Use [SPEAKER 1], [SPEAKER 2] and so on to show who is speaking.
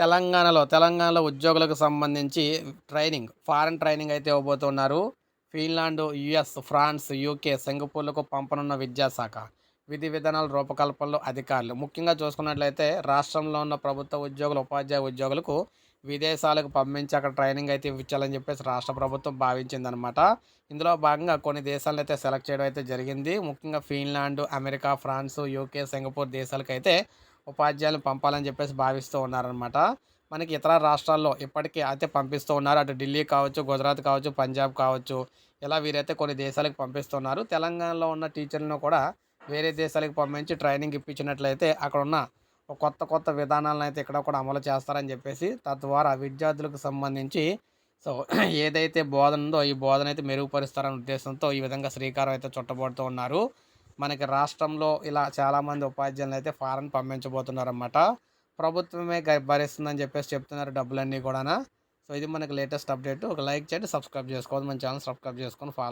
[SPEAKER 1] తెలంగాణలో తెలంగాణలో ఉద్యోగులకు సంబంధించి ట్రైనింగ్ ఫారెన్ ట్రైనింగ్ అయితే ఇవ్వబోతున్నారు. ఫిన్లాండ్ యుఎస్ ఫ్రాన్స్ యూకే సింగపూర్లకు పంపనున్న విద్యాశాఖ. విధి విధానాల రూపకల్పనలో అధికారులు. ముఖ్యంగా చూసుకున్నట్లయితే రాష్ట్రంలో ఉన్న ప్రభుత్వ ఉద్యోగులు ఉపాధ్యాయ ఉద్యోగులకు విదేశాలకు పంపించి అక్కడ ట్రైనింగ్ అయితే ఇవ్వాలని చెప్పేసి రాష్ట్ర ప్రభుత్వం భావించిందనమాట. ఇందులో భాగంగా కొన్ని దేశాలను అయితే సెలెక్ట్ చేయడం అయితే జరిగింది. ముఖ్యంగా Finland America France UK Singapore దేశాలకైతే ఉపాధ్యాయులను పంపాలని చెప్పేసి భావిస్తూ ఉన్నారనమాట. మనకి ఇతర రాష్ట్రాల్లో ఇప్పటికీ అయితే పంపిస్తూ ఉన్నారు. అటు ఢిల్లీ కావచ్చు గుజరాత్ కావచ్చు పంజాబ్ కావచ్చు. ఇలా వీరైతే కొన్ని దేశాలకు పంపిస్తున్నారు తెలంగాణలో ఉన్న టీచర్లను కూడా వేరే దేశాలకు పంపించి ట్రైనింగ్ ఇప్పించినట్లయితే అక్కడ ఉన్న ఒక కొత్త కొత్త విధానాలను అయితే ఇక్కడ కూడా అమలు చేస్తారని చెప్పేసి తద్వారా విద్యార్థులకు సంబంధించి సో ఏదైతే బోధన ఉందో ఈ బోధన అయితే మెరుగుపరుస్తారనే ఉద్దేశంతో ఈ విధంగా శ్రీకారం అయితే చుట్టబడుతూ ఉన్నారు. మనకి రాష్ట్రంలో ఇలా చాలామంది ఉపాధ్యాయులను అయితే ఫారెన్ పంపించబోతున్నారన్నమాట. ప్రభుత్వమే భరిస్తుందని చెప్పేసి చెప్తున్నారు డబ్బులన్నీ కూడా సో ఇది మనకి లేటెస్ట్ అప్డేట్. ఒక లైక్ చేయండి సబ్స్క్రైబ్ చేసుకోవద్దు. మన ఛానల్ సబ్స్క్రైబ్ చేసుకొని ఫాలో